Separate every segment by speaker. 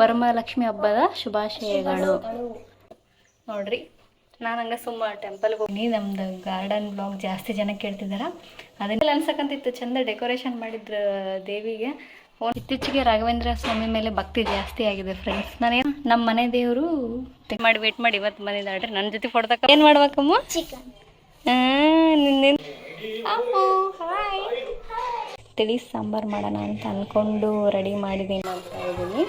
Speaker 1: ವರಮಹಾಲಕ್ಷ್ಮಿ ಹಬ್ಬದ ಶುಭಾಶಯಗಳು. ನೋಡ್ರಿ ನಾನು ಹಂಗೆ ಸುಮ್ಮ ಟೆಂಪಲ್ಗೆ ಹೋಗಿ ನಮ್ದು ಗಾರ್ಡನ್ ಬ್ಲಾಗ್ ಜಾಸ್ತಿ ಜನ ಕೇಳ್ತಿದಾರ. ಅದನ್ನೆಲ್ಲ ಅನ್ಸಕ್ಕಂತಿತ್ತು ಚಂದ ಡೆಕೋರೇಷನ್ ಮಾಡಿದ್ರ ದೇವಿಗೆ. ಇತ್ತೀಚೆಗೆ ರಾಘವೇಂದ್ರ ಸ್ವಾಮಿ ಮೇಲೆ ಭಕ್ತಿ ಜಾಸ್ತಿ ಆಗಿದೆ ಫ್ರೆಂಡ್ಸ್ ನಾನೇ ನಮ್ಮ ಮನೆ ದೇವರು ಮಾಡಿ ವೇಟ್ ಮಾಡಿ ಇವತ್ತು ಬಂದಿದ್ದಾಳ್ರಿ ನನ್ನ ಜೊತೆ ಫೋಟೋ ಏನು ಮಾಡ್ಬೇಕಮ್ಮ? ತಿಳಿ ಸಾಂಬಾರು ಮಾಡೋಣ ಅಂತ ಅಂದ್ಕೊಂಡು ರೆಡಿ ಮಾಡಿದ್ದೀನಿ ಅಂತ ಇದ್ದೀನಿ.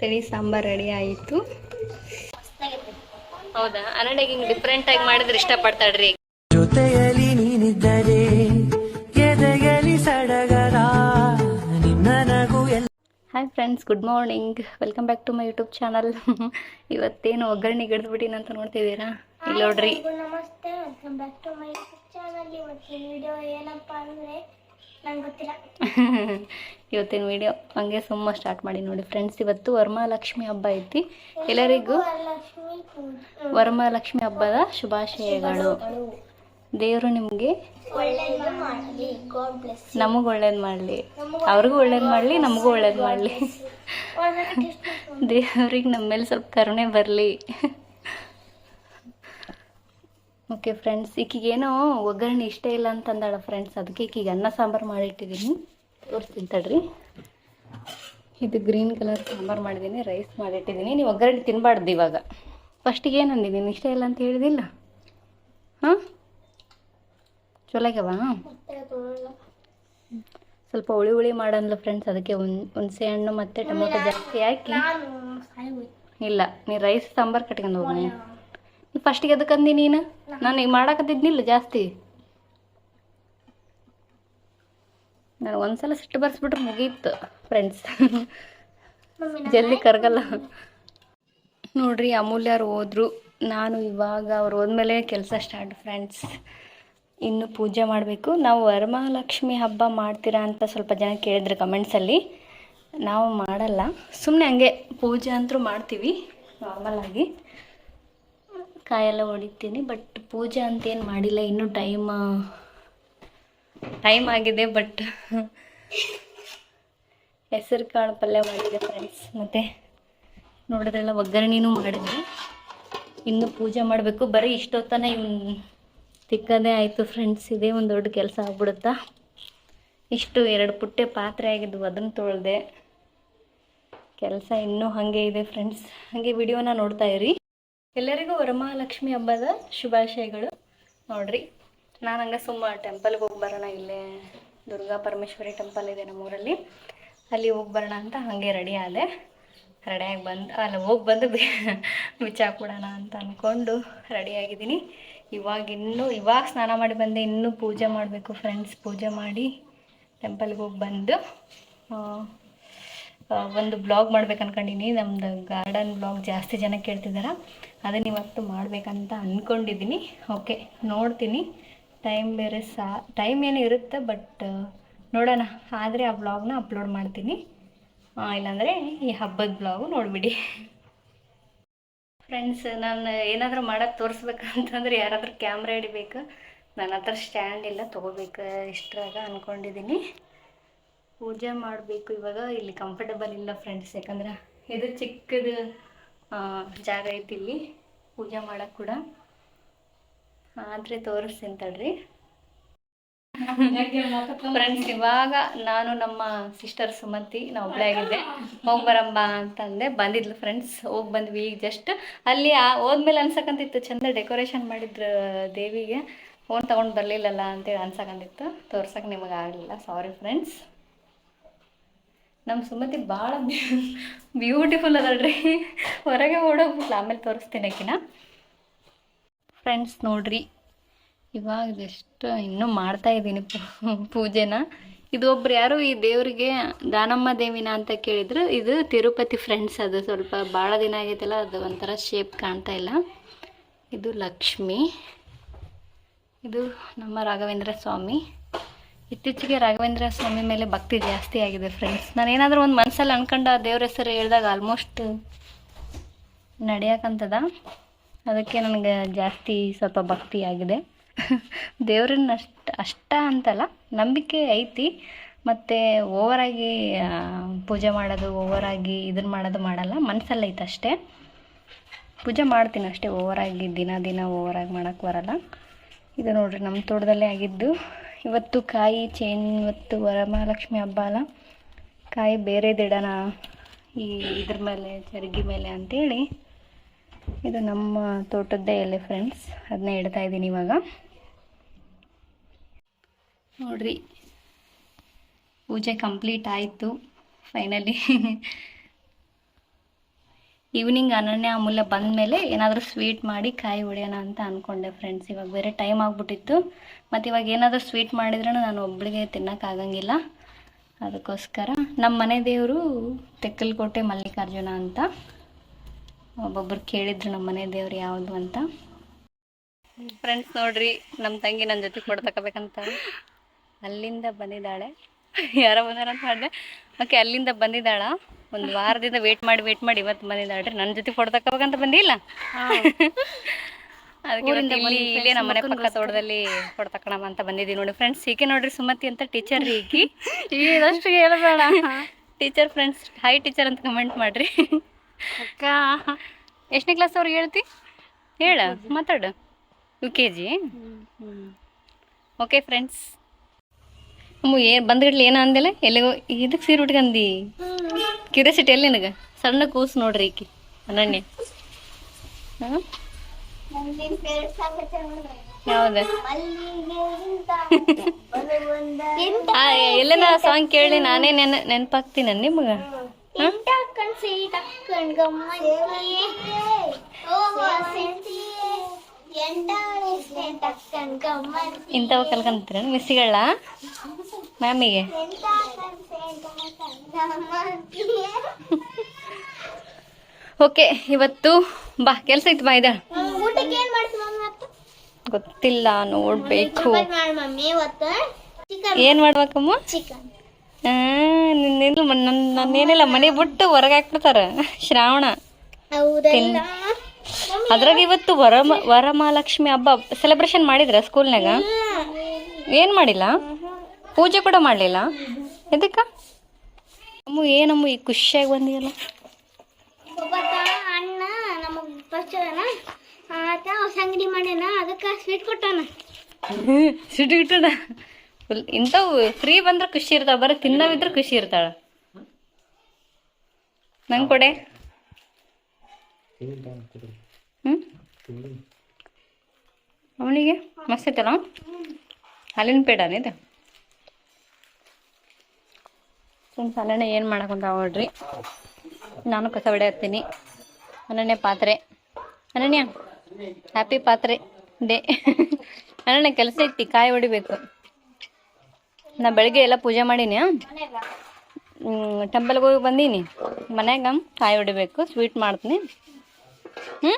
Speaker 1: ತಿಳಿ ಸಾಂಬಾರು ರೆಡಿ ಆಯಿತು. ಹೌದಾ? ಅನ್ನಡಿಗೆ ಹಿಂಗೆ ಡಿಫ್ರೆಂಟ್ ಆಗಿ ಮಾಡಿದ್ರೆ ಇಷ್ಟಪಡ್ತಾಳ್ರಿ.
Speaker 2: ಜೊತೆಯಲ್ಲಿ ನೀನಿದ್ದರೆ ಎದೆಯಲಿ ಸಡಗರ ನಿನ್ನನಗು ಎಲ್ಲ
Speaker 1: hi friends good morning welcome back to my YouTube channel ಇವತ್ತೇನು ಒಗ್ಗರಣೆ ಗಿಡ್ದ್ಬಿಟ್ಟಿನ ಅಂತ ನೋಡ್ತಿದ್ದೀರಾ? ಇಲ್ಲಿ ನೋಡ್ರಿ.
Speaker 3: ನಮಸ್ತೆ. Welcome back to my YouTube channel ಇವತ್ತಿನ ವಿಡಿಯೋ ಏನಪ್ಪಾ ಅಂದರೆ
Speaker 1: ಇವತ್ತಿನ ವಿಡಿಯೋ ಹಂಗೆ ಸುಮ್ಮ ಸ್ಟಾರ್ಟ್ ಮಾಡಿ ನೋಡಿ ಫ್ರೆಂಡ್ಸ್ ಇವತ್ತು ವರಮಹಾಲಕ್ಷ್ಮಿ ಹಬ್ಬ ಐತಿ. ಎಲ್ಲರಿಗೂ
Speaker 3: ಲಕ್ಷ್ಮಿ
Speaker 1: ವರಮಹಾಲಕ್ಷ್ಮಿ ಹಬ್ಬದ ಶುಭಾಶಯಗಳು. ದೇವರು ನಿಮಗೆ ನಮಗೆ ಒಳ್ಳೇದು ಮಾಡಲಿ. ಅವ್ರಿಗೂ ಒಳ್ಳೇದು ಮಾಡಲಿ ನಮಗೂ ಒಳ್ಳೇದು ಮಾಡಲಿ. ದೇವ್ರಿಗೆ ನಮ್ಮ ಮೇಲೆ ಸ್ವಲ್ಪ ಕರುಣೆ ಬರಲಿ. ಓಕೆ ಫ್ರೆಂಡ್ಸ್ ಈಕಿಗೇನೋ ಒಗ್ಗರಣೆ ಇಷ್ಟ ಇಲ್ಲ ಅಂತಂದಾಳ ಫ್ರೆಂಡ್ಸ್ ಅದಕ್ಕೆ ಈಕಿಗೆ ಅನ್ನ ಸಾಂಬಾರು ಮಾಡಿಟ್ಟಿದ್ದೀನಿ. ತೋರಿಸ್ತೀನಿ ತಡ್ರಿ. ಇದು ಗ್ರೀನ್ ಕಲರ್ ಸಾಂಬಾರು ಮಾಡಿದ್ದೀನಿ ರೈಸ್ ಮಾಡಿಟ್ಟಿದ್ದೀನಿ. ನೀವು ಒಗ್ಗರಣೆ ತಿನ್ನಬಾರ್ದು ಇವಾಗ. ಫಸ್ಟಿಗೆ ಏನು ಅಂದಿದ್ದೀನಿ? ಇಷ್ಟ ಇಲ್ಲ ಅಂತ ಹೇಳಿದಿಲ್ಲ? ಹಾಂ? ಚೊಲಾಗ್ಯವಾ? ಸ್ವಲ್ಪ ಹುಳಿ ಹುಳಿ ಮಾಡಂದ್ಲ ಫ್ರೆಂಡ್ಸ್ ಅದಕ್ಕೆ ಹುಣಸೆ ಹಣ್ಣು ಮತ್ತು ಟೊಮೊಟೊ ಜಾಸ್ತಿ ಹಾಕಿ. ಇಲ್ಲ, ನೀ ರೈಸ್ ಸಾಂಬಾರು ಕಟ್ಕೊಂಡು ಹೋಗಿ ಫಸ್ಟಿಗೆ ಅದಕ್ಕೆ ಅಂದಿ ನೀನು? ನಾನು. ಈಗ ಮಾಡಾಕತ್ತಿದ್ನಿಲ್ಲ ಜಾಸ್ತಿ. ನಾನು ಒಂದ್ಸಲ ಸಿಟ್ಟು ಬರ್ಸ್ಬಿಟ್ರೆ ಮುಗೀತು ಫ್ರೆಂಡ್ಸ್ ಜಲ್ದಿ ಕರಗಲ್ಲ. ನೋಡ್ರಿ ಅಮೂಲ್ಯರು ಹೋದ್ರು. ನಾನು ಇವಾಗ ಅವ್ರು ಹೋದ್ಮೇಲೆ ಕೆಲಸ ಸ್ಟಾರ್ಟ್ ಫ್ರೆಂಡ್ಸ್ ಇನ್ನು ಪೂಜೆ ಮಾಡಬೇಕು. ನಾವು ವರಮಹಾಲಕ್ಷ್ಮಿ ಹಬ್ಬ ಮಾಡ್ತೀರಾ ಅಂತ ಸ್ವಲ್ಪ ಜನ ಕೇಳಿದ್ರು ಕಮೆಂಟ್ಸಲ್ಲಿ ನಾವು ಮಾಡಲ್ಲ. ಸುಮ್ಮನೆ ಹಂಗೆ ಪೂಜೆ ಅಂತೂ ಮಾಡ್ತೀವಿ ನಾರ್ಮಲ್ ಆಗಿ. ಕಾಯೆಲ್ಲ ಹೊಡಿತೀನಿ ಬಟ್ ಪೂಜೆ ಅಂತೇನು ಮಾಡಿಲ್ಲ, ಇನ್ನೂ ಟೈಮ್ ಟೈಮ್ ಆಗಿದೆ ಬಟ್ ಹೆಸರು ಕಾಳು ಪಲ್ಯ ಮಾಡಿದೆ ಫ್ರೆಂಡ್ಸ್ ಮತ್ತು ನೋಡಿದ್ರೆಲ್ಲ, ಒಗ್ಗರಣೆನೂ ಮಾಡಿದ್ವಿ. ಇನ್ನು ಪೂಜೆ ಮಾಡಬೇಕು. ಬರೀ ಇಷ್ಟೊತ್ತನೇ ಇವ್ನು ತಿಕ್ಕದೇ ಆಯಿತು ಫ್ರೆಂಡ್ಸ್ ಇದೇ ಒಂದು ದೊಡ್ಡ ಕೆಲಸ ಆಗ್ಬಿಡುತ್ತಾ? ಇಷ್ಟು ಎರಡು ಪುಟ್ಟೆ ಪಾತ್ರೆ ಆಗಿದ್ವು ಅದನ್ನು ತೊಳೆದೆ. ಕೆಲಸ ಇನ್ನೂ ಹಾಗೆ ಇದೆ ಫ್ರೆಂಡ್ಸ್ ಹಾಗೆ ವಿಡಿಯೋನ ನೋಡ್ತಾ ಇರಿ. ಎಲ್ಲರಿಗೂ ವರಮಹಾಲಕ್ಷ್ಮಿ ಹಬ್ಬದ ಶುಭಾಶಯಗಳು. ನೋಡ್ರಿ, ನಾನು ಹಂಗೆ ಸುಮ್ಮ ಟೆಂಪಲ್ಗೆ ಹೋಗಿ ಬರೋಣ. ಇಲ್ಲೇ ದುರ್ಗಾ ಪರಮೇಶ್ವರಿ ಟೆಂಪಲ್ ಇದೆ ನಮ್ಮೂರಲ್ಲಿ. ಅಲ್ಲಿ ಹೋಗಿ ಬರೋಣ ಅಂತ ಹಾಗೆ ರೆಡಿ ಆದೆ. ರೆಡಿಯಾಗಿ ಬಂದು, ಅಲ್ಲ, ಹೋಗಿ ಬಂದು ಬಿಚ್ಚಾಕ್ಬಿಡೋಣ ಅಂತ ಅಂದ್ಕೊಂಡು ರೆಡಿಯಾಗಿದ್ದೀನಿ ಇವಾಗ ಇನ್ನೂ, ಇವಾಗ ಸ್ನಾನ ಮಾಡಿ ಬಂದೆ. ಇನ್ನೂ ಪೂಜೆ ಮಾಡಬೇಕು ಫ್ರೆಂಡ್ಸ್ ಪೂಜೆ ಮಾಡಿ ಟೆಂಪಲ್ಗೆ ಹೋಗಿ ಬಂದು ಒಂದು ಬ್ಲಾಗ್ ಮಾಡ್ಬೇಕು ಅನ್ಕೊಂಡಿನಿ ನಮ್ದು ಗಾರ್ಡನ್ ಬ್ಲಾಗ್ ಜಾಸ್ತಿ ಜನ ಕೇಳ್ತಿದಾರ. ಅದನ್ನ ಇವತ್ತು ಮಾಡಬೇಕಂತ ಅಂದ್ಕೊಂಡಿದ್ದೀನಿ ಓಕೆ, ನೋಡ್ತೀನಿ. ಟೈಮ್ ಬೇರೆ ಸಾ, ಟೈಮ್ ಏನು ಇರುತ್ತೆ, ಬಟ್ ನೋಡೋಣ. ಆದರೆ ಆ ಬ್ಲಾಗ್ನ ಅಪ್ಲೋಡ್ ಮಾಡ್ತೀನಿ. ಇಲ್ಲಾಂದರೆ ಈ ಹಬ್ಬದ ಬ್ಲಾಗು ನೋಡಿಬಿಡಿ. ಫ್ರೆಂಡ್ಸ್ ನಾನು ಏನಾದರೂ ಮಾಡೋಕ್ಕೆ ತೋರಿಸ್ಬೇಕಂತಂದ್ರೆ ಯಾರಾದರೂ ಕ್ಯಾಮ್ರಾ ಹಿಡಿಬೇಕು. ನನ್ನ ಹತ್ರ ಸ್ಟ್ಯಾಂಡ್ ಇಲ್ಲ, ತೊಗೋಬೇಕು ಇಷ್ಟರಾಗ ಅಂದ್ಕೊಂಡಿದ್ದೀನಿ ಪೂಜೆ ಮಾಡಬೇಕು ಇವಾಗ, ಇಲ್ಲಿ ಕಂಫರ್ಟಬಲ್ ಇಲ್ಲ ಫ್ರೆಂಡ್ಸ್ ಯಾಕಂದ್ರೆ ಇದು ಚಿಕ್ಕದು ಜಾಗ ಐತಿ ಇಲ್ಲಿ. ಪೂಜೆ ಮಾಡಕ್ ಕೂಡ. ಆದ್ರೆ ತೋರಿಸ್ತೀನಿ ತಡ್ರಿ. ಫ್ರೆಂಡ್ಸ್ ಇವಾಗ ನಾನು ನಮ್ಮ ಸಿಸ್ಟರ್ ಸುಮತಿ ನಾವು ಒಬ್ಳೆ ಆಗಿದ್ದೆ. ಹೋಗಿ ಬರಂಬ ಅಂತಂದೆ, ಬಂದಿದ್ಲು ಫ್ರೆಂಡ್ಸ್ ಹೋಗಿ ಬಂದ್ವಿ ಈಗ ಜಸ್ಟ್ ಅಲ್ಲಿ ಆ, ಹೋದ್ಮೇಲೆ ಅನ್ಸಕಂತಿತ್ತು, ಚಂದ ಡೆಕೋರೇಷನ್ ಮಾಡಿದ್ರು ದೇವಿಗೆ. ಫೋನ್ ತೊಗೊಂಡು ಬರಲಿಲ್ಲಲ್ಲ ಅಂತೇಳಿ ಅನ್ಸಕಂತಿತ್ತು. ತೋರ್ಸಕ್ಕೆ ನಿಮಗೆ ಆಗಲಿಲ್ಲ ಸಾರಿ ಫ್ರೆಂಡ್ಸ್ ನಮ್ಮ ಸುಮತಿ ಭಾಳ ಬ್ಯೂಟಿಫುಲ್ ಅದಲ್ರಿ. ಹೊರಗೆ ಓಡೋಗ್ಬಿಟ್ಲ ಆಮೇಲೆ ತೋರಿಸ್ತೀನಿ ಆಕಿನ. ಫ್ರೆಂಡ್ಸ್ ನೋಡ್ರಿ, ಇವಾಗ ಜಸ್ಟ್ ಇನ್ನೂ ಮಾಡ್ತಾ ಇದ್ದೀನಿ ಪೂಜೆನ. ಇದು ಒಬ್ರು ಯಾರು ಈ ದೇವರಿಗೆ ದಾನಮ್ಮ ದೇವಿನ ಅಂತ ಕೇಳಿದ್ರು. ಇದು ತಿರುಪತಿ ಫ್ರೆಂಡ್ಸ್ ಅದು. ಸ್ವಲ್ಪ ಭಾಳ ದಿನ ಆಗೈತಲ್ಲ, ಅದು ಒಂಥರ ಶೇಪ್ ಕಾಣ್ತಾ ಇಲ್ಲ. ಇದು ಲಕ್ಷ್ಮಿ. ಇದು ನಮ್ಮ ರಾಘವೇಂದ್ರ ಸ್ವಾಮಿ. ಇತ್ತೀಚೆಗೆ ರಾಘವೇಂದ್ರ ಸ್ವಾಮಿ ಮೇಲೆ ಭಕ್ತಿ ಜಾಸ್ತಿ ಆಗಿದೆ ಫ್ರೆಂಡ್ಸ್ ನಾನು ಏನಾದರೂ ಒಂದು ಮನಸ್ಸಲ್ಲಿ ಅನ್ಕೊಂಡ ದೇವ್ರ ಹೆಸರು ಹೇಳಿದಾಗ ಆಲ್ಮೋಸ್ಟ್ ನಡೆಯಕ್ಕಂತದ ಅದಕ್ಕೆ ನನಗೆ ಜಾಸ್ತಿ ಸ್ವಲ್ಪ ಭಕ್ತಿ ಆಗಿದೆ. ದೇವ್ರನ್ನ ಅಷ್ಟು, ಅಷ್ಟ ಅಂತಲ್ಲ, ನಂಬಿಕೆ ಐತಿ. ಮತ್ತು ಓವರಾಗಿ ಪೂಜೆ ಮಾಡೋದು, ಓವರಾಗಿ ಇದನ್ನು ಮಾಡೋದು ಮಾಡಲ್ಲ ಮನಸ್ಸಲ್ಲೈತೆ ಅಷ್ಟೇ. ಪೂಜೆ ಮಾಡ್ತೀನಿ ಅಷ್ಟೇ, ಓವರಾಗಿ ದಿನ ದಿನ ಓವರಾಗಿ ಮಾಡೋಕ್ಕೆ ಬರಲ್ಲ. ಇದು ನೋಡ್ರಿ ನಮ್ಮ ತೋಟದಲ್ಲೇ ಆಗಿದ್ದು. ಇವತ್ತು ಕಾಯಿ, ಚೇನ್ ಇವತ್ತು ವರಮಹಾಲಕ್ಷ್ಮಿ ಹಬ್ಬ ಅಲ್ಲ. ಕಾಯಿ ಬೇರೆದಿಡೋಣ ಈ ಇದ್ರ ಮೇಲೆ ಚರಗಿ ಮೇಲೆ ಅಂತೇಳಿ ಇದು ನಮ್ಮ ತೋಟದ್ದೇ ಎಲೆ ಫ್ರೆಂಡ್ಸ್ ಅದನ್ನ ಇಡ್ತಾ ಇದ್ದೀನಿ ಇವಾಗ. ನೋಡ್ರಿ, ಪೂಜೆ ಕಂಪ್ಲೀಟ್ ಆಯಿತು. ಫೈನಲಿ ಈವ್ನಿಂಗ್ ಅನನ್ಯ ಅಮೂಲ್ಯ ಬಂದ ಮೇಲೆ ಏನಾದರೂ ಸ್ವೀಟ್ ಮಾಡಿ ಕಾಯಿ ಹೊಡೆಯೋಣ ಅಂತ ಅಂದ್ಕೊಂಡೆ ಫ್ರೆಂಡ್ಸ್ ಇವಾಗ ಬೇರೆ ಟೈಮ್ ಆಗಿಬಿಟ್ಟಿತ್ತು. ಮತ್ತು ಇವಾಗ ಏನಾದರೂ ಸ್ವೀಟ್ ಮಾಡಿದ್ರೂ ನಾನು ಒಬ್ಬಳಿಗೆ ತಿನ್ನೋಕ್ಕಾಗಂಗಿಲ್ಲ ಅದಕ್ಕೋಸ್ಕರ ನಮ್ಮ ಮನೆ ದೇವರು ತೆಕ್ಕಲ್ಕೋಟೆ ಮಲ್ಲಿಕಾರ್ಜುನ ಅಂತ. ಒಬ್ಬೊಬ್ರು ಕೇಳಿದ್ರು ನಮ್ಮ ಮನೆ ದೇವ್ರು ಯಾವುದು ಅಂತ. ಫ್ರೆಂಡ್ಸ್ ನೋಡ್ರಿ ನಮ್ಮ ತಂಗಿ ನನ್ನ ಜೊತೆ ಕೊಡ್ ಅಲ್ಲಿಂದ ಬಂದಿದ್ದಾಳೆ. ಯಾರೋ ಬಂದಾರಂತ ಮಾಡಿದೆ. ಓಕೆ ಅಲ್ಲಿಂದ ಬಂದಿದ್ದಾಳ. ಒಂದು ವಾರದಿಂದ ವೇಟ್ ಮಾಡಿ ವೇಟ್ ಮಾಡಿ ಇವತ್ತು ಬಂದಿದ್ದಾಳ್ರಿ ನನ್ನ ಜೊತೆ ಫೋಟೋ ತಗೋಬೇಕಂತ ಬಂದಿಲ್ಲ? ಅದಕ್ಕೆ ಇಲ್ಲಿ ಇಲ್ಲೇ ನಮ್ಮ ಮನೆ ಪಕ್ಕ ತೋಟದಲ್ಲಿ ಫೋಟೋ ತಕೊಳಮ ಅಂತ ಬಂದಿದ್ದೀವಿ ನೋಡಿ ಫ್ರೆಂಡ್ಸ್ ಈಕೆ ನೋಡ್ರಿ ಸುಮತಿ ಅಂತ ಟೀಚರ್ ಈಕಿ. ಇದಷ್ಟು ಹೇಳಬೇಡ. ಟೀಚರ್ ಫ್ರೆಂಡ್ಸ್ ಹಾಯ್ ಟೀಚರ್ ಅಂತ ಕಮೆಂಟ್ ಮಾಡ್ರಿ.
Speaker 4: ಅಕ್ಕ.
Speaker 1: ಎಷ್ಟನೇ ಕ್ಲಾಸ್ ಅವ್ರಿಗೆ ಹೇಳ್ತಿ? ಹೇಳ ಮಾತಾಡು. U K G okay friends ಅಮ್ಮ ಏನು ಬಂದ್ಗಡ್ಲಿ ಏನು ಅಂದಿಲ್ಲ? ಎಲ್ಲಿಗೋ ಇದಕ್ಕೆ ಸೀರೆ ಉಟ್ಕಂದಿ? ಕ್ಯೂರಿಯಾಸಿಟಿ ಎಲ್ಲಿ ನಿನಗೆ? ಸಣ್ಣ ಕೂಸು ನೋಡ್ರಿ ಈಕಿ, ಅನನ್ಯ. ಎಲ್ಲನ ಸಾಂಗ್ ಕೇಳಿ ನಾನೇ ನೆನ, ನೆನಪಾಗ್ತೀನಿ ನಿಮಗೆ? ಇಂಥವು ಕಲ್ಕಂತೀರ ಮಿಸ್ಸಿಗಳ ಮ್ಯಾಮಿಗೆ ಓಕೆ ಇವತ್ತು ಬಾ ಕೆಲಸ ಇತ್ತು ಬಾ ಇದ. ಗೊತ್ತಿಲ್ಲ ನೋಡ್ಬೇಕು. ಏನ್ ಮಾಡ್ಬೇಕಮ್ಮ? ನನ್ನ ನನ್ನೇನಿಲ್ಲ ಮನೆ ಬಿಟ್ಟು ಹೊರಗೆ ಹಾಕ್ಬಿಡ್ತಾರ ಶ್ರಾವಣ. ಅದ್ರಾಗ ಇವತ್ತು ವರ ವರಮಹಾಲಕ್ಷ್ಮಿ ಹಬ್ಬ ಸೆಲೆಬ್ರೇಷನ್ ಮಾಡಿದ್ರ ಸ್ಕೂಲ್ನಾಗ ಏನು ಮಾಡಿಲ್ಲ? ಪೂಜೆ ಕೂಡ ಮಾಡಲಿಲ್ಲ? ಎದಕ್ಕ? ಅಮ್ಮ ಏನಮ್ಮ ಈ ಖುಷಿಯಾಗಿ ಬಂದಿಯಲ್ಲ?
Speaker 3: ಒಬ್ಬತ್ತ ಅಣ್ಣ ನಮಗೆ ಪರಿಚಯನ ಆತ ಹೊಸ ಅಂಗಡಿ ಮಾಡ್ಯಾನ ಅದಕ್ಕೆ ಸ್ವೀಟ್ ಕೊಟ್ಟಾನ.
Speaker 1: ಸ್ವೀಟ್ ಇಟ್ಟಣ ಫುಲ್ ಇಂಥವು ಫ್ರೀ ಬಂದ್ರೆ ಖುಷಿ ಇರ್ತಾವ ಬರೀ ತಿನ್ನವಿದ್ರೆ ಖುಷಿ ಇರ್ತಾಳ. ನಂಗೆ ಕೊಡೆ. ಹ್ಞೂ ಅವನಿಗೆ? ಮಸ್ತ್ ಐತಲ್ಲ? ಹಾಲಿನ ಪೇಡನ ಫ್ರೆಂಡ್ಸ್ ಅನನ್ಯ ಏನು ಮಾಡಕ್ಕಂತ ನೋಡ್ರಿ. ನಾನು ಕಸ ಹೊಡೆಯತ್ತೀನಿ. ಅನನ್ಯ ಪಾತ್ರೆ. ಅನನ್ಯ ಹ್ಯಾಪಿ ಪಾತ್ರೆ ಡೇ ಅನನ್ಯ ಕೆಲಸ ಐತಿ, ಕಾಯಿ ಹೊಡಿಬೇಕು. ನಾ ಬೆಳಗ್ಗೆ ಎಲ್ಲ ಪೂಜೆ ಮಾಡೀನಿ. ಟೆಂಪಲ್ಗೆ ಹೋಗಿ ಬಂದೀನಿ. ಮನ್ಯಾಗ ಕಾಯಿ ಹೊಡಿಬೇಕು ಸ್ವೀಟ್ ಮಾಡ್ತೀನಿ. ಹ್ಞೂ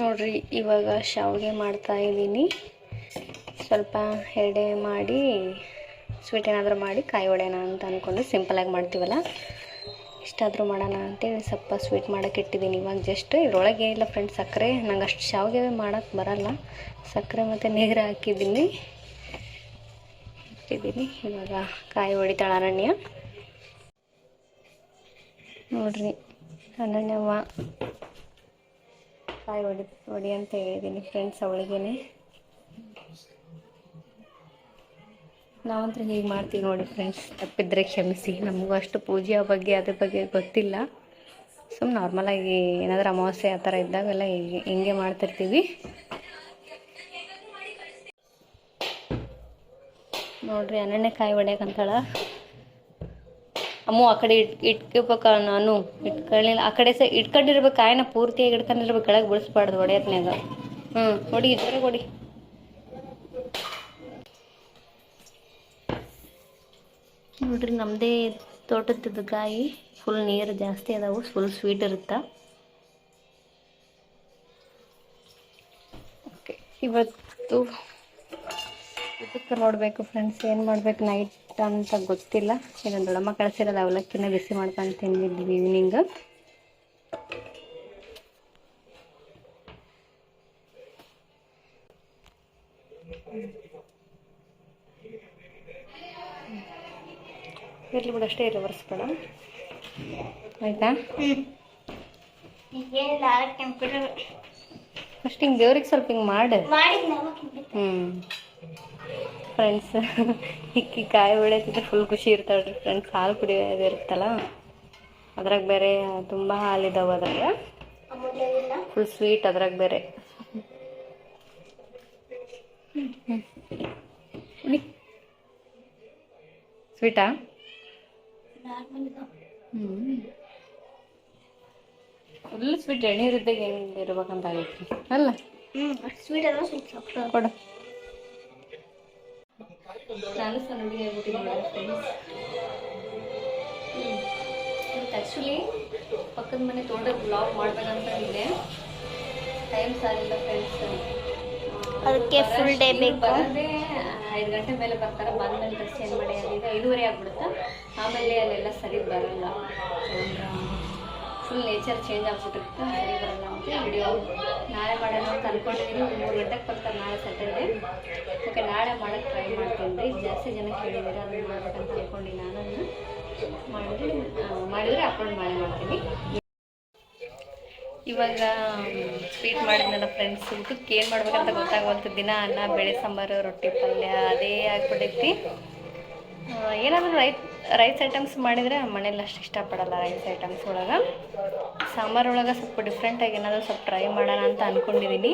Speaker 1: ನೋಡ್ರಿ, ಇವಾಗ ಶಾವಿಗೆ ಮಾಡ್ತಾ ಇದ್ದೀನಿ ಸ್ವಲ್ಪ ಎಡೆ ಮಾಡಿ ಸ್ವೀಟ್ ಏನಾದರೂ ಮಾಡಿ ಕಾಯಿ ಹೊಡೆಯೋಣ ಅಂತ ಅಂದ್ಕೊಂಡು ಸಿಂಪಲಾಗಿ ಮಾಡ್ತೀವಲ್ಲ? ಇಷ್ಟಾದರೂ ಮಾಡೋಣ ಅಂತೇಳಿ ಸ್ವಲ್ಪ ಸ್ವೀಟ್ ಮಾಡೋಕ್ಕೆ ಇಟ್ಟಿದ್ದೀನಿ. ಇವಾಗ ಜಸ್ಟ್ ಇದ್ರೊಳಗೆ ಇಲ್ಲ ಫ್ರೆಂಡ್ಸ್ ಸಕ್ಕರೆ. ನಂಗೆ ಅಷ್ಟು ಶಾವಿಗೆ ಮಾಡೋಕ್ಕೆ ಬರಲ್ಲ. ಸಕ್ಕರೆ ಮತ್ತು ನೀರು ಹಾಕಿದ್ದೀನಿ. ಇಟ್ಟಿದ್ದೀನಿ ಇವಾಗ ಕಾಯಿ ಹೊಡಿತಾಳೆ ಅರಣ್ಯ. ನೋಡ್ರಿ, ಅನನ್ಯವ್ವ. ಕಾಯಿ ಹೊಡಿ ಹೊಡಿ ಅಂತ ಹೇಳಿದ್ದೀನಿ ಫ್ರೆಂಡ್ಸ್ ಅವಳಿಗೇನೆ. ನಾವಂತೂ ಹೀಗೆ ಮಾಡ್ತೀವಿ ನೋಡಿ ಫ್ರೆಂಡ್ಸ್ ತಪ್ಪಿದ್ರೆ ಕ್ಷಮಿಸಿ. ನಮಗೂ ಅಷ್ಟು ಪೂಜೆಯ ಬಗ್ಗೆ, ಅದ್ರ ಬಗ್ಗೆ ಗೊತ್ತಿಲ್ಲ. ಸುಮ್ಮನೆ ನಾರ್ಮಲಾಗಿ ಏನಾದರೂ ಅಮಾವಾಸ್ಯೆ ಆ ಥರ ಇದ್ದಾಗೆಲ್ಲ ಹೀಗೆ, ಹಿಂಗೆ ಮಾಡ್ತಿರ್ತೀವಿ. ನೋಡ್ರಿ ಅನನ್ಯಕಾಯಿ ಹೊಡ್ಯಾಕಂತಾಳ ಅಮ್ಮು ಆ ಕಡೆ ಇಟ್, ಇಟ್ಕೋಬೇಕ ನಾನು. ಇಟ್ಕೊಳ್ಳಿಲ್ಲ ಆ ಕಡೆ ಸಹ ಇಟ್ಕೊಂಡಿರ್ಬೇಕು, ಕಾಯಿನ ಪೂರ್ತಿಯಾಗಿ ಇಟ್ಕೊಂಡಿರ್ಬೇಕು. ಕೆಳಗೆ ಬಿಡಿಸ್ಬಾರ್ದು ಒಡೆಯತ್ನಾಗ ಹ್ಞೂ ಹೊಡಿ ಇದ್ರೆ ಹೊಡಿ. ನೋಡ್ರಿ ನಮ್ಮದೇ ತೋಟದ ಕಾಯಿ ಫುಲ್ ನೀರು ಜಾಸ್ತಿ ಅದಾವು ಫುಲ್ ಸ್ವೀಟ್ ಇರುತ್ತೆ. ಓಕೆ ಇವತ್ತು ಇದಕ್ಕೆ ನೋಡಬೇಕು ಫ್ರೆಂಡ್ಸ್ ಏನು ಮಾಡಬೇಕು ನೈಟ್ ಅಂತ ಗೊತ್ತಿಲ್ಲ. ಈಗ ದೊಡ್ಡಮ್ಮ ಕಳಿಸಿರೋದು, ಅವಲಕ್ಕಿನ ಬಿಸಿ ಮಾಡ್ಕೊಂಡು ತಿಂದಿದ್ವಿ ಈವ್ನಿಂಗ್ ಇರಲಿ ಬಿಡು ಅಷ್ಟೇ ಇರಲಿ ಒರೆಸ್ಬೇಡ. ಆಯಿತಾ? ಫಸ್ಟ್ ಹಿಂಗೆ ದೇವ್ರಿಗೆ ಸ್ವಲ್ಪ ಹಿಂಗೆ ಮಾಡಿ. ಹ್ಞೂ ಫ್ರೆಂಡ್ಸ್ ಹಿಕ್ಕಿ ಕಾಯಿ ಹೊಡೆತಿದ್ರೆ ಫುಲ್ ಖುಷಿ ಇರ್ತಾಳ್ರಿ ಫ್ರೆಂಡ್ಸ್ ಹಾಲು ಕುಡಿಯೋದು ಇರುತ್ತಲ್ಲ ಅದ್ರಾಗ ಬೇರೆ ತುಂಬ ಹಾಲಿದಾವೆ ಅದ್ರಾಗ. ಫುಲ್ ಸ್ವೀಟ್ ಅದ್ರಾಗ ಬೇರೆ. ಸ್ವೀಟಾ ಫುಲ್ ಸ್ವೀಟ್ ಎಣ್ಣೀರಿದ್ದಾಗ ಹೆಂಗೆ ಇರ್ಬೇಕಂತ ಆಗೈತಿ ಅಲ್ಲ?
Speaker 3: ಸ್ವೀಟ್ ಎಲ್ಲ ಸ್ವಲ್ಪ
Speaker 1: ಕೊಡು. ನಾನು ಸಣ್ಣ ಆ್ಯಕ್ಚುಲಿ ಪಕ್ಕದ ಮನೆ ತೋಟದ ಬ್ಲಾಗ್ ಮಾಡ್ಬೇಕಂತ ಇದೆ ಟೈಮ್ ಸಾಲಿಲ್ಲ ಫ್ರೆಂಡ್ಸ್
Speaker 3: ಅದಕ್ಕೆ ಫುಲ್ ಡೇ ಬೇಕು.
Speaker 1: ಐದು ಗಂಟೆ ಮೇಲೆ ಬರ್ತಾರೆ ಬಂದ್ಮೇಲೆ ಡ್ರೆಸ್ ಚೇಂಜ್ ಮಾಡಿ ಅಲ್ಲಿ ಐದುವರೆ ಆಗ್ಬಿಡುತ್ತೆ? ಆಮೇಲೆ ಅಲ್ಲೆಲ್ಲ ಸರಿ ಬರಲ್ಲ. ಫುಲ್ ನೇಚರ್ ಚೇಂಜ್ ಆಗಿಬಿಟ್ಟಿರುತ್ತೆ, ಸರಿ ಬರಲ್ಲ ಅಂತ ವಿಡಿಯೋ ನಾಳೆ ಮಾಡೋಣ ಅಂತ ಅಂದ್ಕೊಂಡಿದ್ದೀನಿ ಒಂದು ಮೂರು ಗಂಟೆಗೆ ಬರ್ತಾರೆ ನಾಳೆ ಸ್ಯಾಟರ್ಡೇ ಓಕೆ ನಾಳೆ ಮಾಡೋಕ್ಕೆ ಟ್ರೈ ಮಾಡ್ಕೊಂಡ್ರಿ. ಜಾಸ್ತಿ ಜನ ಕೇಳಿದ್ದಾರೆ ಅದನ್ನು ಮಾಡ್ಬೇಕಂತ ಅನ್ಕೊಂಡು ನಾನು ಮಾಡಿದ್ರೆ ಮಾಡಿದರೆ ಅಪ್ಲೋಡ್ ಮಾಡಿ ಮಾಡ್ತೀನಿ. ಇವಾಗ, ಸ್ವೀಟ್ ಮಾಡಿದ್ನಲ್ಲ ಫ್ರೆಂಡ್ಸ್ ಊಟಕ್ಕೆ ಏನು ಮಾಡ್ಬೇಕಂತ ಗೊತ್ತಾಗುವಂಥ ದಿನ, ಅನ್ನ, ಬೇಳೆ, ಸಾಂಬಾರು, ರೊಟ್ಟಿ, ಪಲ್ಯ, ಅದೇ ಆಗ್ಬಿಟ್ಟೈತಿ ಏನಾದರೂ ರೈಸ್ ರೈಸ್ ಐಟಮ್ಸ್ ಮಾಡಿದರೆ ಮನೇಲಿ ಅಷ್ಟು ಇಷ್ಟಪಡಲ್ಲ ರೈಸ್ ಐಟಮ್ಸ್ ಒಳಗೆ. ಸಾಂಬಾರು ಒಳಗೆ ಸ್ವಲ್ಪ ಡಿಫ್ರೆಂಟಾಗಿ ಏನಾದರೂ ಸ್ವಲ್ಪ ಟ್ರೈ ಮಾಡೋಣ ಅಂತ ಅಂದ್ಕೊಂಡಿದ್ದೀನಿ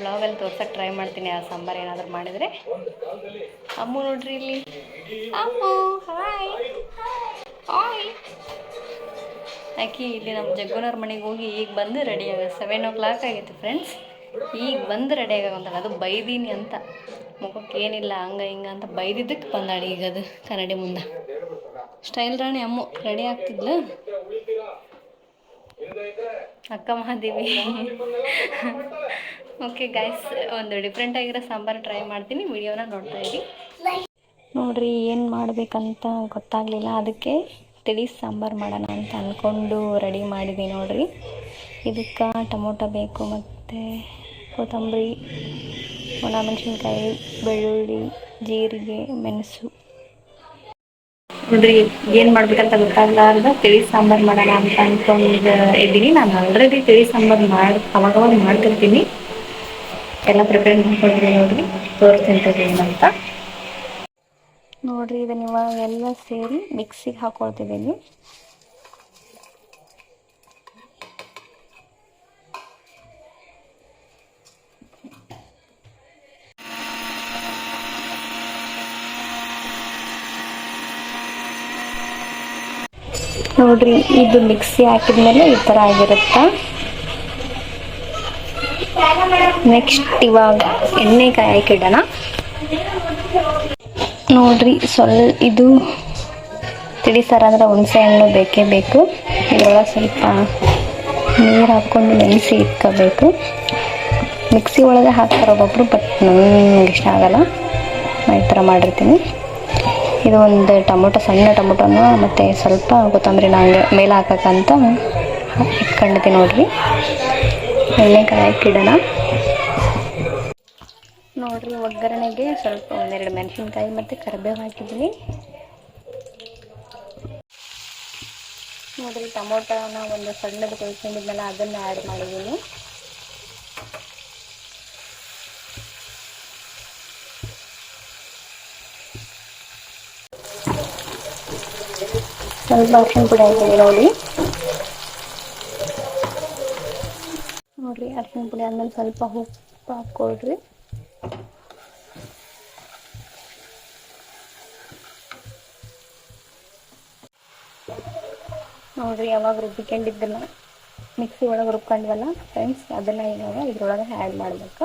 Speaker 1: ಬ್ಲಾಗಲ್ಲಿ ತೋರ್ಸಕ್ಕೆ ಟ್ರೈ ಮಾಡ್ತೀನಿ ಆ ಸಾಂಬಾರು ಏನಾದರೂ ಮಾಡಿದರೆ. ಅಮ್ಮು ನೋಡ್ರಿ ಇಲ್ಲಿ. ಅಮ್ಮು ಹಾಯ್ ಹಾಯ್ ಆಕಿ ಇಲ್ಲಿ ನಮ್ಮ ಜಗ್ಗುನವ್ರ ಮನೆಗೆ ಹೋಗಿ ಈಗ ಬಂದು ರೆಡಿ ಆಗ ಸೆವೆನ್ ಓ ಕ್ಲಾಕ್ ಆಗೈತೆ ಫ್ರೆಂಡ್ಸ್ ಈಗ ಬಂದು ರೆಡಿ ಆಗಂತಾಳೆ ಅದು ಬೈದೀನಿ ಅಂತ. ಮುಖಕ್ಕೆ ಏನಿಲ್ಲ, ಹಂಗ ಹಿಂಗ ಅಂತ ಬೈದಿದ್ದಕ್ಕೆ ಬಂದಾಳೆ ಈಗ ಅದು ಕನ್ನಡಿ ಮುಂದೆ. ಸ್ಟೈಲ್ ರಾಣಿ ಅಮ್ಮು ರೆಡಿ ಆಗ್ತಿದ್ಲು? ಅಕ್ಕ ಮಹಾದೇವಿ. ಓಕೆ ಗೈಸ್ ಒಂದು ಡಿಫ್ರೆಂಟ್ ಆಗಿರೋ ಸಾಂಬಾರು ಟ್ರೈ ಮಾಡ್ತೀನಿ, ವಿಡಿಯೋನ ನೋಡ್ತಾ ಇರಿ. ನೋಡ್ರಿ ಏನು ಮಾಡಬೇಕಂತ ಗೊತ್ತಾಗಲಿಲ್ಲ, ಅದಕ್ಕೆ ತಿಳಿ ಸಾಂಬಾರು ಮಾಡೋಣ ಅಂತ ಅಂದ್ಕೊಂಡು ರೆಡಿ ಮಾಡಿದ್ವಿ ನೋಡ್ರಿ. ಇದಕ್ಕೆ ಟೊಮೊಟೊ ಬೇಕು ಮತ್ತು ಕೊತ್ತಂಬರಿ ಒಣಮೆಣಸಿನ್ಕಾಯಿ ಬೆಳ್ಳುಳ್ಳಿ, ಜೀರಿಗೆ, ಮೆಣಸು. ನೋಡ್ರಿ ಏನ್ ಮಾಡ್ಬೇಕಂತ ಗೊತ್ತಾಗ್ಲಾರ್ದ ತಿಳಿ ಸಾಂಬಾರ್ ಮಾಡೋಣ ಅಂತ ಅನ್ಕೊಂಡ್ ಇದ್ದೀನಿ. ನಾನು ಆಲ್ರೆಡಿ ತಿಳಿ ಸಾಂಬಾರ್ ಮಾಡಿ ಅವಾಗ ಅವಾಗ ಮಾಡ್ತಿರ್ತೀನಿ. ಎಲ್ಲ ಪ್ರಿಪೇರ್ ಮಾಡ್ಕೊಂಡ್ರಿ ನೋಡ್ರಿ ತಗೊಳ್ಳಿ ಏನಂತ. ನೋಡ್ರಿ, ಇದನ್ನ ಇವಾಗ ಎಲ್ಲ ಸೇರಿ ಮಿಕ್ಸಿಗೆ ಹಾಕೊಳ್ತಿದ್ದೀನಿ. ನೋಡ್ರಿ, ಇದು ಮಿಕ್ಸಿ ಹಾಕಿದ್ಮೇಲೆ ಈ ಥರ ಆಗಿರುತ್ತೆ? ನೆಕ್ಸ್ಟ್ ಇವಾಗ ಎಣ್ಣೆ ಇಡೋಣ ನೋಡ್ರಿ, ಸ್ವಲ್, ಇದು ತಿಳಿ ಅಂದ್ರೆ ಹುಣಸೆ ಹಣ್ಣು ಬೇಕೇ ಬೇಕು. ಇದರೊಳಗೆ ಸ್ವಲ್ಪ ನೀರು ಹಾಕ್ಕೊಂಡು ನೆನೆಸಿ ಇಟ್ಕೋಬೇಕು. ಮಿಕ್ಸಿ ಒಳಗೆ ಹಾಕ್ತಾರೆ ಒಬ್ಬೊಬ್ರು ಬಟ್ ನನಗೆ ಇಷ್ಟ ಆಗಲ್ಲ. ನಾನು ಈ ಥರ ಮಾಡಿರ್ತೀನಿ. ಇದು ಒಂದು ಟೊಮೊಟೊ, ಸಣ್ಣ ಟೊಮೊಟೊನ ಮತ್ತು ಸ್ವಲ್ಪ ಕೊತ್ತಂಬರಿ ಹಂಗೆ ಮೇಲೆ ಹಾಕಕ್ಕಂತ ಇಟ್ಕೊಂಡಿದ್ದೆ ನೋಡ್ರಿ. ಎಣ್ಣೆಕಾಯಿ ಕಾಯಕ್ಕೆ ಇಡೋಣ ನೋಡ್ರಿ, ಒಗ್ಗರಣೆಗೆ ಸ್ವಲ್ಪ ಒಂದೆರಡು ಮೆಣಸಿನ್ಕಾಯಿ ಮತ್ತು ಕರಿಬೇವು ಹಾಕಿದ್ದೀನಿ ನೋಡ್ರಿ, ಟೊಮೊಟೊನ ಒಂದು ಸಣ್ಣದು ಕೊಯ್ಕೊಂಡಿದ್ನಲ್ಲ ಅದನ್ನು ಆ್ಯಡ್ ಮಾಡಿದ್ದೀನಿ. ಸ್ವಲ್ಪ ಅರ್ಶಿನ ಪುಡಿ ಹಾಕಿದ್ದೀನಿ ನೋಡಿ. ನೋಡ್ರಿ, ಅರ್ಶಿನ ಪುಡಿ ಆದ್ಮೇಲೆ ಸ್ವಲ್ಪ ಉಪ್ಪು ಹಾಕೊಳ್ರಿ ನೋಡ್ರಿ, ಯಾವಾಗ ರುಬ್ಬಿಕೊಂಡಿದ್ದಲ್ಲ ಮಿಕ್ಸಿ ಒಳಗೆ ರುಬ್ಕೊಂಡ್ವಲ್ಲ ಫ್ರೆಂಡ್ಸ್ ಅದನ್ನು ಇವಾಗ ಇದ್ರೊಳಗೆ ಆ್ಯಡ್ ಮಾಡಬೇಕು.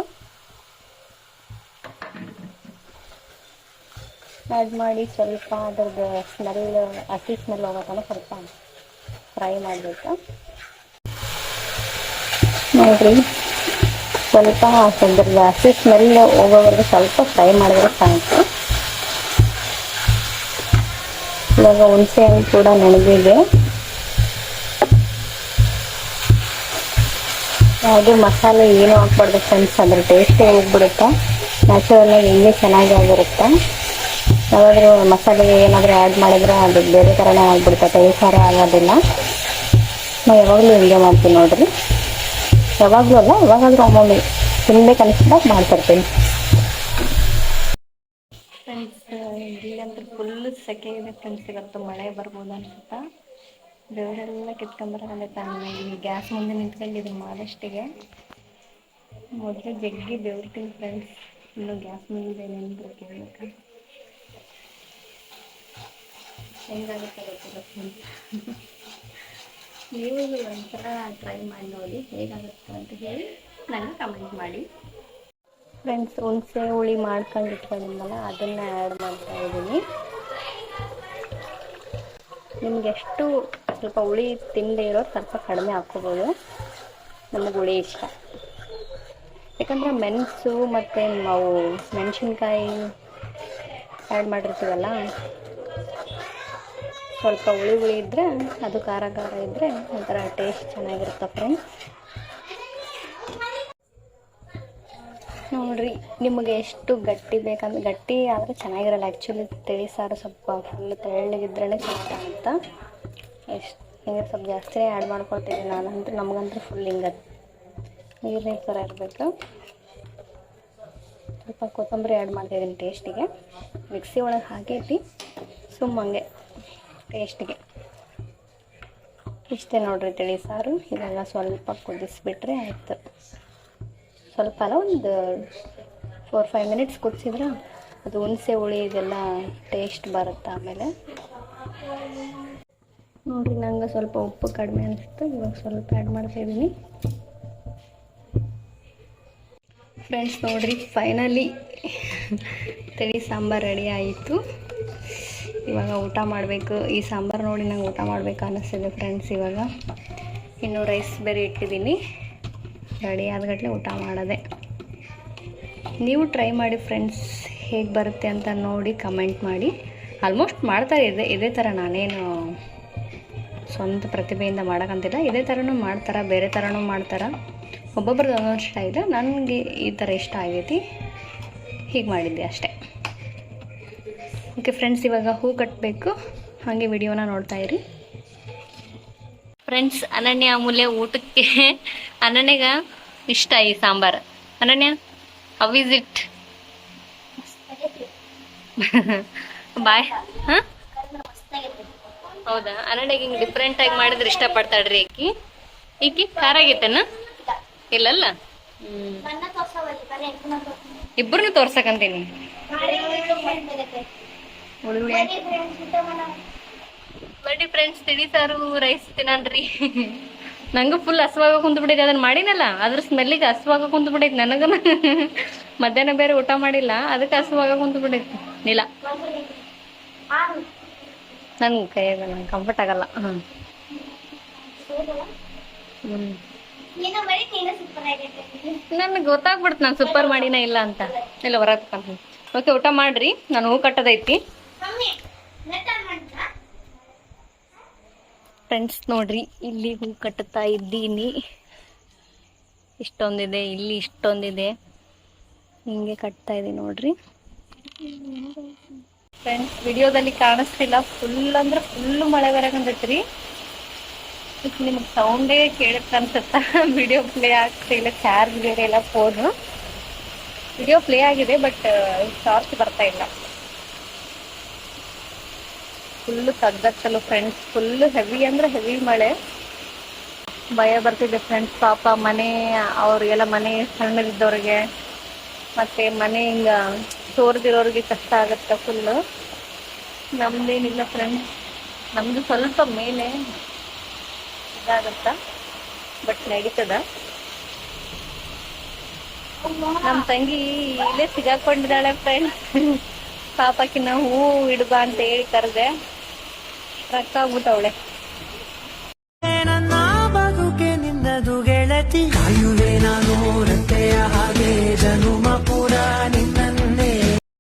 Speaker 1: ಆ್ಯಡ್ ಮಾಡಿ ಸ್ವಲ್ಪ ಅದ್ರದ್ದು ಸ್ಮೆಲ್ ಹಸಿ ಸ್ಮೆಲ್ ಹೋಗೋತನ ಸ್ವಲ್ಪ ಫ್ರೈ ಮಾಡಬೇಕು. ನೋಡ್ರಿ, ಸ್ವಲ್ಪ ಅದ್ರದ್ದು ಹಸಿ ಸ್ಮೆಲ್ ಹೋಗೋವರೆಗೂ ಸ್ವಲ್ಪ ಫ್ರೈ ಮಾಡಿದ್ರೆ ಸಾಕು. ಇವಾಗ ಹುಣಸೆ ಹಣ್ಣು ಕೂಡ ನೆನೆದಿದೆ ಯಾವುದೇ ಮಸಾಲೆ ಏನು ಹಾಕ್ಬಾರ್ದು ಫ್ರೆಂಡ್ಸ್ ಅದ್ರ ಟೇಸ್ಟೇ ಹೋಗ್ಬಿಡುತ್ತೆ. ನ್ಯಾಚುರಲ್ ಹೆಂಗೆ ಹಿಂಗೆ ಚೆನ್ನಾಗಿ ಆಗಿರುತ್ತೆ ಯಾವಾದರೂ ಮಸಾಲೆ ಏನಾದರೂ ಆ್ಯಡ್ ಮಾಡಿದ್ರೆ ಅದು ಬೇರೆ ಥರನೇ ಆಗಿಬಿಡ್ತೈತೆ, ಈ ಥರ ಆಗೋದಿಲ್ಲ. ನಾವು ಯಾವಾಗಲೂ ಹಿಂಗೆ ಮಾಡ್ತೀನಿ ನೋಡಿರಿ. ಯಾವಾಗಲೂ ಅಲ್ಲ, ಯಾವಾಗಾದರೂ ಒಮ್ಮೊಮ್ಮೆ ತಿನ್ಬೇಕು ಅನಿಸಿದಾಗ ಮಾಡ್ತಿರ್ತೀನಿ. ಫ್ರೆಂಡ್ಸ್ ಫುಲ್ ಸೆಕೆ ಇದೆ ಫ್ರೆಂಡ್ಸ್ ಇವತ್ತು ಮಳೆ ಬರ್ಬೋದು ಅನ್ಸುತ್ತಾ? ಬೆವರೆಲ್ಲ ಕಿತ್ಕೊಂಬರಕಂದೈತೆ ಈ ಗ್ಯಾಸ್ ಮುಂದೆ ನಿಂತ್ಕೊಂಡಿದ್ದೀನಿ ಮಾಡಷ್ಟಿಗೆ ಮೊದಲು ಜಗ್ಗಿ ಬೆವರ್ತೀನಿ ಫ್ರೆಂಡ್ಸ್ ಇನ್ನು ಗ್ಯಾಸ್ ಮುಂದೆ ನಿಂತು ಹೆಂಗಾಗುತ್ತೆ ಗೊತ್ತಿಲ್ಲ ನೀವು ಒಂಥರ ಟ್ರೈ ಮಾಡಿ ನೋಡಿ ಹೇಗಾಗುತ್ತೆ ಅಂತ ಹೇಳಿ ನನಗೆ ಕಮೆಂಟ್ ಮಾಡಿ ಫ್ರೆಂಡ್ಸ್ ಹುಣಸೆ ಹುಳಿ ಮಾಡ್ಕೊಂಡು ಇಟ್ಕೊಂಡಿದ್ನಲ್ಲ ಅದನ್ನು ಆ್ಯಡ್ ಮಾಡ್ತಾ ಇದ್ದೀನಿ ನಿಮ್ಗೆ ಎಷ್ಟು ಸ್ವಲ್ಪ ಹುಳಿ ತಿನ್ನದೇ ಇರೋ ಸ್ವಲ್ಪ ಕಡಿಮೆ ಹಾಕ್ಕೋಬೋದು ನಮಗೆ ಹುಳಿ ಇಷ್ಟ ಯಾಕಂದರೆ ಮೆಣಸು ಮತ್ತು ನಾವು ಮೆಣಸಿನ್ಕಾಯಿ ಆ್ಯಡ್ ಮಾಡಿರ್ತೀವಲ್ಲ ಸ್ವಲ್ಪ ಹುಳಿ ಹುಳಿ ಇದ್ದರೆ ಅದು ಖಾರ ಖಾರ ಇದ್ದರೆ ಒಂಥರ ಟೇಸ್ಟ್ ಚೆನ್ನಾಗಿರುತ್ತೆ ಫ್ರೆಂಡ್ಸ್ ನೋಡಿರಿ, ನಿಮಗೆ ಎಷ್ಟು ಗಟ್ಟಿ ಬೇಕಂದ್ರೆ, ಗಟ್ಟಿ ಆದರೆ ಚೆನ್ನಾಗಿರಲ್ಲ. ಆ್ಯಕ್ಚುಲಿ ತಿಳಿ ಸಾರು ಸ್ವಲ್ಪ ಫುಲ್ ತೆಳ್ಳಗಿದ್ರೇ ಚೆನ್ನಾಗಿ ಆಗುತ್ತೆ? ಎಷ್ಟು ನೀರು ಸ್ವಲ್ಪ ಜಾಸ್ತಿನೇ ಆ್ಯಡ್ ಮಾಡ್ಕೊಳ್ತೀನಿ ನಾನಂತೂ ನಮಗಂತೂ ಫುಲ್ ಹಿಂಗೆ ನೀರಿನ ಥರ ಇರಬೇಕು. ಸ್ವಲ್ಪ ಕೊತ್ತಂಬರಿ ಆ್ಯಡ್ ಮಾಡ್ತಾಯಿದ್ದೀನಿ ಟೇಸ್ಟಿಗೆ ಮಿಕ್ಸಿ ಒಳಗೆ ಹಾಕೈತಿ ಸುಮ್ಮಂಗೆ ಟೇಸ್ಟಿಗೆ ಇಷ್ಟೇ ನೋಡ್ರಿ ತಿಳಿ ಸಾರು. ಇದೆಲ್ಲ ಸ್ವಲ್ಪ ಕುದಿಸ್ಬಿಟ್ರೆ ಆಯಿತು. ಸ್ವಲ್ಪ ಅಲ್ಲ ಒಂದು ಫೋರ್ ಫೈವ್ ಮಿನಿಟ್ಸ್ ಕುದಿಸಿದ್ರೆ ಅದು ಹುಣಸೆ ಹುಳಿ ಇದೆಲ್ಲ ಟೇಸ್ಟ್ ಬರುತ್ತೆ ಆಮೇಲೆ. ನೋಡಿರಿ ನಂಗೆ ಸ್ವಲ್ಪ ಉಪ್ಪು ಕಡಿಮೆ ಅನಿಸ್ತು ಇವಾಗ ಸ್ವಲ್ಪ ಆ್ಯಡ್ ಮಾಡ್ತಾ ಇದ್ದೀನಿ ಫ್ರೆಂಡ್ಸ್ ನೋಡಿರಿ ಫೈನಲಿ ತಿಳಿ ಸಾಂಬಾರು ರೆಡಿ ಆಯಿತು. ಇವಾಗ ಊಟ ಮಾಡಬೇಕು, ಈ ಸಾಂಬಾರು ನೋಡಿ ನಂಗೆ ಊಟ ಮಾಡಬೇಕು ಅನ್ನಿಸ್ತಿದೆ ಫ್ರೆಂಡ್ಸ್ ಇವಾಗ. ಇನ್ನು ರೈಸ್ ಬೇರೆ ಇಟ್ಟಿದ್ದೀನಿ. ರೆಡಿ ಆದಗಟ್ಲೆ ಊಟ ಮಾಡೋದೆ. ನೀವು ಟ್ರೈ ಮಾಡಿ ಫ್ರೆಂಡ್ಸ್ ಹೇಗೆ ಬರುತ್ತೆ ಅಂತ ನೋಡಿ ಕಮೆಂಟ್ ಮಾಡಿ. ಆಲ್ಮೋಸ್ಟ್ ಮಾಡ್ತಾರೆ, ಇದೆ, ಇದೇ ಥರ ನಾನೇನು ಸ್ವಂತ ಪ್ರತಿಭೆಯಿಂದ ಮಾಡೋಕ್ಕಂತಿಲ್ಲ ಇದೇ ಥರನೂ ಮಾಡ್ತಾರೆ, ಬೇರೆ ಥರನೂ ಮಾಡ್ತಾರೆ? ಒಬ್ಬೊಬ್ರದ್ದು ಒಂದೊಂದು ಸ್ಟೈಲ್ ನನಗೆ ಈ ಥರ ಇಷ್ಟ ಆಗೈತಿ. ಹೀಗೆ ಮಾಡಿದ್ದೆ ಅಷ್ಟೇ. ಓಕೆ ಫ್ರೆಂಡ್ಸ್, ಇವಾಗ ಹೂ ಕಟ್ಟಬೇಕು ಹಾಗೆ ವಿಡಿಯೋನ ನೋಡ್ತಾ ಇರಿ. ಫ್ರೆಂಡ್ಸ್, ಅನನ್ಯ ಅಮೂಲ್ಯ ಊಟಕ್ಕೆ ಅನನ್ಯಗ ಇಷ್ಟ ಈ sambar. Ananya how is it ಬಾಯ್ ಹೌದಾ? ಅನನ್ಯಗೆ ಹಿಂಗೆ ಡಿಫ್ರೆಂಟ್ ಆಗಿ ಮಾಡಿದ್ರೆ ಇಷ್ಟಪಡ್ತಾಳ್ರಿ ಆಕಿ ಈಕಿ ಖಾರ ಆಗೈತೇನ ಇಲ್ಲಲ್ಲ. ಇಬ್ಬರನ್ನು ತೋರ್ಸಕಂತೀನಿ. ಹುಳಿ ಫ್ರೆಂಡ್ಸ್ ತಿಳಿ ಸಾರು ರೈಸ್ ತಿನ್ನನ್ರಿ. ನಂಗೂ ಫುಲ್ ಹಸುವಾಗ ಕುಂತು ಬಿಡೈತಿ ಅದನ್ನ ಮಾಡಿನಲ್ಲ? ಅದ್ರ ಸ್ಮೆಲ್ಲಿಗೆ ಹಸುವಾಗ ಕುಂತು ಬಿಡೈತಿ ನನಗನ. ಮಧ್ಯಾಹ್ನ ಬೇರೆ ಊಟ ಮಾಡಿಲ್ಲ ಅದಕ್ಕೆ ಹಸುವಾಗ ಕುಂತು ಬಿಟ್ಟೈತಿ ಇಲ್ಲ.
Speaker 3: ಆ,
Speaker 1: ನನ್ ಕೈಯಾಗ ನಂಗೆ ಕಂಫರ್ಟ್ ಆಗಲ್ಲ. ಹ್ಮ್. ನನ್ಗೆ ಗೊತ್ತಾಗ್ಬಿಡ್ತು ನಾನು ಸೂಪರ್ ಮಾಡಿನ ಇಲ್ಲ ಅಂತ. ಇಲ್ಲ ಹೊರಗೆ ಓಕೆ ಊಟ ಮಾಡ್ರಿ. ನಾನು ಹೂ ಕಟ್ಟದೈತಿ. ಫ್ರೆಂಡ್ಸ್ ನೋಡ್ರಿ, ಇಲ್ಲಿ ಹೂ ಕಟ್ಟುತ್ತಾ ಇದ್ದೀನಿ. ಇಷ್ಟೊಂದಿದೆ, ಇಲ್ಲಿ ಇಷ್ಟೊಂದಿದೆ. ಹಿಂಗೆ ಕಟ್ತಾ ಇದೆ ನೋಡ್ರಿ. ಫ್ರೆಂಡ್ಸ್ ವಿಡಿಯೋದಲ್ಲಿ ಕಾಣಿಸ್ತಿಲ್ಲ. ಫುಲ್ ಅಂದ್ರೆ ಫುಲ್ ಮಳೆ ಬರಕಂದೈತ್ರಿ ನಿಮ್ಗೆ ಸೌಂಡೇ ಕೇಳುತ್ತ ಅನ್ಸತ್ತ? ವಿಡಿಯೋ ಪ್ಲೇ ಆಗ್ತಿಲ್ಲ ಚಾರ್ಜ್ ಬೇರೆ ಇಲ್ಲ ಫೋನು ವಿಡಿಯೋ ಪ್ಲೇ ಆಗಿದೆ ಬಟ್ ಚಾರ್ಜ್ ಬರ್ತಾ ಇಲ್ಲ. ಫುಲ್ ತಗ್ಗತ್ತಲು ಫ್ರೆಂಡ್ಸ್ ಫುಲ್ ಹೆವಿ ಅಂದ್ರೆ ಹೆವಿ ಮಳೆ. ಭಯ ಬರ್ತಿದೆ ಫ್ರೆಂಡ್ಸ್ ಪಾಪ ಮನೆ, ಅವ್ರಿಗೆಲ್ಲ ಮನೆ ಸಣ್ಣದಿದ್ದವ್ರಿಗೆ. ಮತ್ತೆ ಮನೆ ಹಿಂಗ ಸೋರ್ದಿರೋರಿಗೆ ಕಷ್ಟ ಆಗತ್ತೆ ಫುಲ್ಲು ನಮ್ದೇನಿಲ್ಲ ಫ್ರೆಂಡ್ಸ್ ನಮ್ದು ಸ್ವಲ್ಪ ಮೇಲೆ ಇದಾಗತ್ತ? ಬಟ್ ನಡೀತದ. ನಮ್ ತಂಗಿ ಇಲ್ಲೇ ಸಿಗಾಕೊಂಡಿದ್ದಾಳೆ ಫ್ರೆಂಡ್ಸ್ ಪಾಪಕ್ಕಿನ ಹೂ ಇಡ್ಬಾ ಅಂತ ಹೇಳಿ ಕರೆದೆ. Rakau.